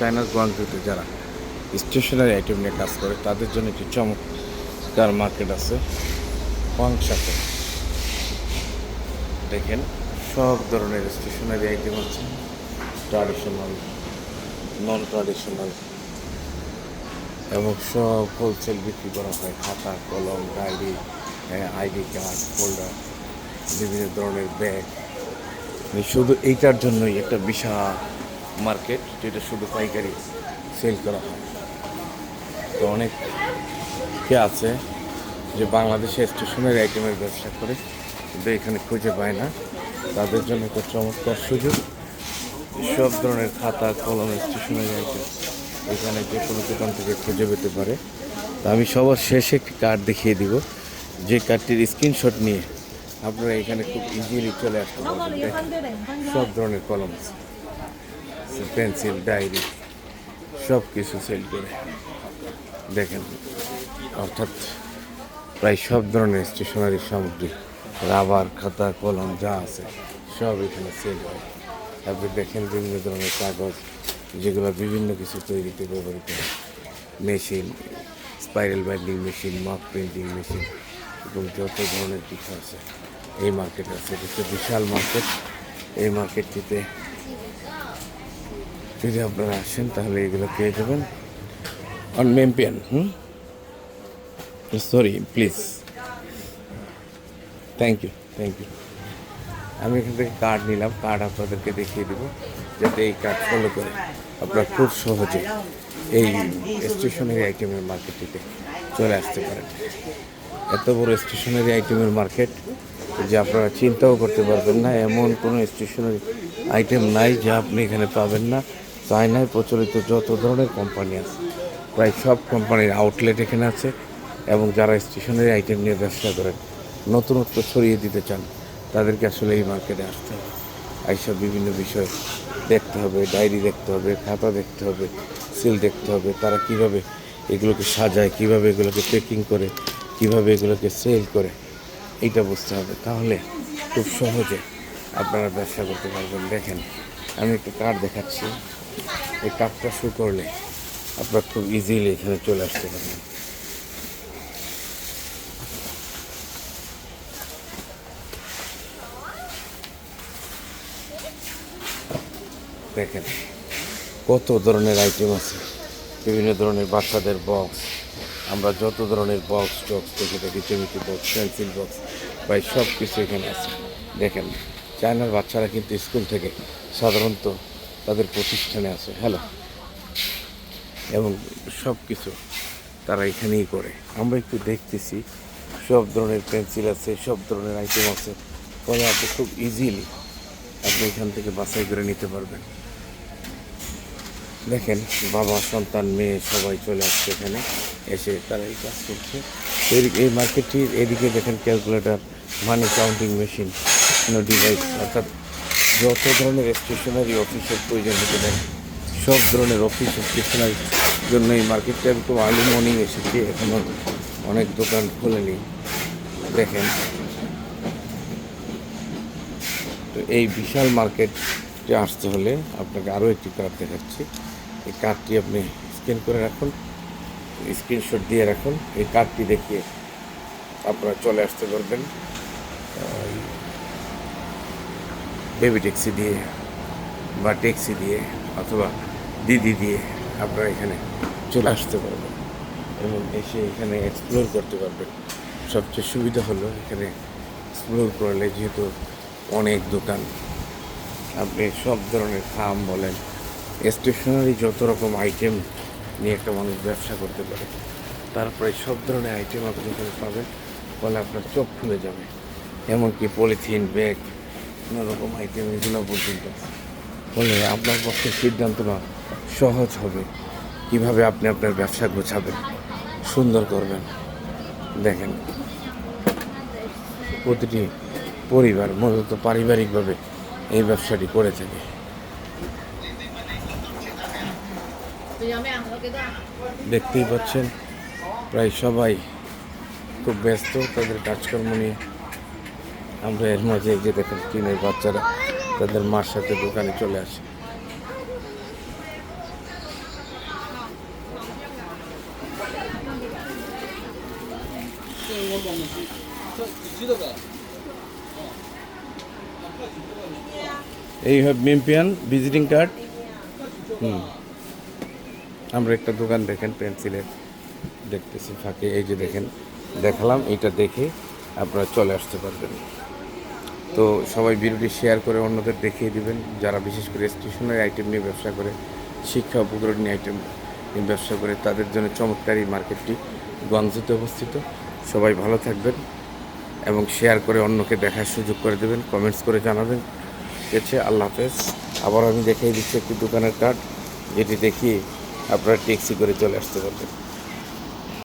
চায়নার গুয়াংজুতে যারা stationery item নিয়ে কাজ করে, তাদের জন্য একটি চমৎকার মার্কেট আছে ওয়াংশাতে দেখেন, সব ধরনের স্টেশনারি আইটেম আছে। ট্রাডিশনাল নন ট্রাডিশনাল এবং সব হোলসেল বিক্রি করা হয়। খাতা, কলম, ডায়েরি আইডি কার্ড, ফোল্ডার, বিভিন্ন ধরনের ব্যাগ। মানে শুধু এইটার জন্যই একটা বিশাল মার্কেট যেটা শুধু পাইকারি সেল করা হয়। তো অনেক কে আছে যে বাংলাদেশে স্টেশনের আইটেমের ব্যবসা করে, কিন্তু এখানে খুঁজে পায় না। তাদের জন্য একটা চমৎকার সুযোগ। সব ধরনের খাতা, কলম, স্টেশনারি আইটেম এখানে যে কোনো দোকান থেকে খুঁজে পেতে পারে। তো আমি সবার শেষে একটি কার্ড দেখিয়ে দিব। যে কার্ডটির স্ক্রিনশট নিয়ে আপনারা এখানে খুব ইজিলি চলে আসতে পারবেন। সব ধরনের কলম পেন্সিল, ডায়েরি সব কিছু সেল করে। দেখেন, অর্থাৎ প্রায় সব ধরনের স্টেশনারি সামগ্রী রাবার খাতা, কলম, যা আছে, সব এখানে সেল হয়। আপনি দেখেন বিভিন্ন ধরনের কাগজ, যেগুলো বিভিন্ন কিছু তৈরিতে ব্যবহৃত হয়। মেশিন স্পাইরাল বাইন্ডিং মেশিন মাপ প্রিন্টিং মেশিন এবং যত ধরনের কিছু আছে, এই মার্কেট আছে। এটা বিশাল মার্কেট এই মার্কেটটিতে যদি আপনারা আসেন, তাহলে এগুলো পেয়ে যাবেন। অন মেম্পিয়ান হুম? Sorry please thank you thank you আমি এখান থেকে কার্ড নিলাম কার্ড আপনাদেরকে দেখিয়ে দেবো, যাতে এই কার্ড ফলো করে। আপনারা খুব সহজে এই স্টেশনারি আইটেমের মার্কেটটিতে চলে আসতে পারেন। এত বড় স্টেশনারি আইটেমের মার্কেট যে আপনারা চিন্তাও করতে পারবেন না, এমন কোনো স্টেশনারি আইটেম নাই যা আপনি এখানে পাবেন না। চায়নায় প্রচলিত যত ধরনের কোম্পানি আছে, প্রায় সব কোম্পানির আউটলেট এখানে আছে এবং যারা স্টেশনারি আইটেম নিয়ে ব্যবসা করেন নতুনত্ব ছড়িয়ে দিতে চান, তাদেরকে আসলে এই মার্কেটে আসতে হবে। এইসব বিভিন্ন বিষয় দেখতে হবে ডায়েরি দেখতে হবে, খাতা দেখতে হবে সিল দেখতে হবে, তারা কীভাবে এগুলোকে সাজায়, কীভাবে এগুলোকে প্যাকিং করে, কীভাবে এগুলোকে সেল করে, এইটা বুঝতে হবে। তাহলে খুব সহজে আপনারা ব্যবসা করতে পারবেন। দেখেন, আমি একটু কার্ড দেখাচ্ছি। এই কার্ডটা শু করলে আপনার খুব ইজিলি এখানে চলে আসতে পারবেন। দেখেন, কত ধরনের আইটেম আছে, বিভিন্ন ধরনের বাচ্চাদের বক্স আমরা যত ধরনের বক্স টক্স দেখে থাকি জমিতে বক্স পেন্সিল বক্স প্রায় সব কিছু এখানে আছে। দেখেন, চায়নার বাচ্চারা কিন্তু স্কুল থেকে সাধারণত তাদের প্রতিষ্ঠানে আছে, হ্যালো? এবং সব কিছু তারা এখানেই করে। আমরা একটু দেখতেছি, সব ধরনের পেন্সিল আছে, সব ধরনের আইটেম আছে। ফলে আপনি খুব ইজিলি আপনি এখান থেকে বাছাই করে নিতে পারবেন। দেখেন, বাবা, সন্তান, মেয়ে, সবাই চলে আসছে এখানে। এসে তারা এই কাজ করছে। এই- এই মার্কেটটির এদিকে দেখেন calculator money counting machine device অর্থাৎ যত ধরনের স্টেশনারি অফিসের প্রয়োজন হতে পারে, সব ধরনের অফিস স্টেশনারি জন্য এই মার্কেটটা একটু আর্লি মর্নিং এসেছি এখনও অনেক দোকান খোলেনি। দেখেন। তো এই বিশাল মার্কেটে আসতে হলে আপনাকে আরও একটি কার্ড দেখাচ্ছি। এই কার্ডটি আপনি স্ক্যান করে রাখুন স্ক্রিনশট দিয়ে রাখুন। এই কার্ডটি দেখিয়ে আপনারা চলে আসতে পারবেন। বেবি ট্যাক্সি দিয়ে বা ট্যাক্সি দিয়ে অথবা দিদি দিয়ে আপনারা এখানে চলে আসতে পারবেন এবং এসে এখানে এক্সপ্লোর করতে পারবেন সবচেয়ে সুবিধা হলো এখানে এক্সপ্লোর করলে যেহেতু অনেক দোকান, আপনি সব ধরনের খাম বলেন স্টেশনারি যত রকম আইটেম নিয়ে একটা মানুষ ব্যবসা করতে পারে তারপরে সব ধরনের আইটেম আপনি এখানে পাবেন, ফলে আপনার চোখ খুলে যাবে। এমনকি পলিথিন ব্যাগ কোনো রকম আইটেম এগুলো পর্যন্ত। ফলে আপনার পক্ষে সিদ্ধান্ত সহজ হবে। কীভাবে আপনি আপনার ব্যবসা গোছাবেন, সুন্দর করবেন, দেখেন। প্রতিটি পরিবার, মূলত পারিবারিকভাবে এই ব্যবসাটি করে থাকে। দেখতেই পাচ্ছেন, প্রায় সবাই খুব ব্যস্ত, তাদের কাজকর্ম নিয়ে আমরা এর মাঝে যে দেখেন টিনের বাচ্চারা তাদের মার সাথে দোকানে চলে আসে। এই হ্যাভ মিম্পিয়ান ভিজিটিং কার্ড। হুম। আমরা একটা দোকান দেখেন, পেন্সিলের। দেখতেছি ফাঁকে, এই যে দেখেন, দেখালাম, এটা দেখে আপনারা চলে আসতে পারবেন। তো সবাই ভিডিওটি শেয়ার করে অন্যদের দেখিয়ে দিবেন, যারা বিশেষ করে স্টেশনারি আইটেম নিয়ে ব্যবসা করে, শিক্ষা উপকরণী আইটেম নিয়ে ব্যবসা করে, তাদের জন্য চমৎকার এই মার্কেটটি গঞ্জতে অবস্থিত। সবাই ভালো থাকবেন এবং শেয়ার করে অন্যকে দেখার সুযোগ করে দেবেন, কমেন্টস করে জানাবেন। আছে, আল্লাহ হাফেজ। আবার আমি দেখিয়ে দিচ্ছি একটি দোকানের কার্ড, যেটি দেখিয়ে আপনারা ট্যাক্সি করে চলে আসতে পারবেন।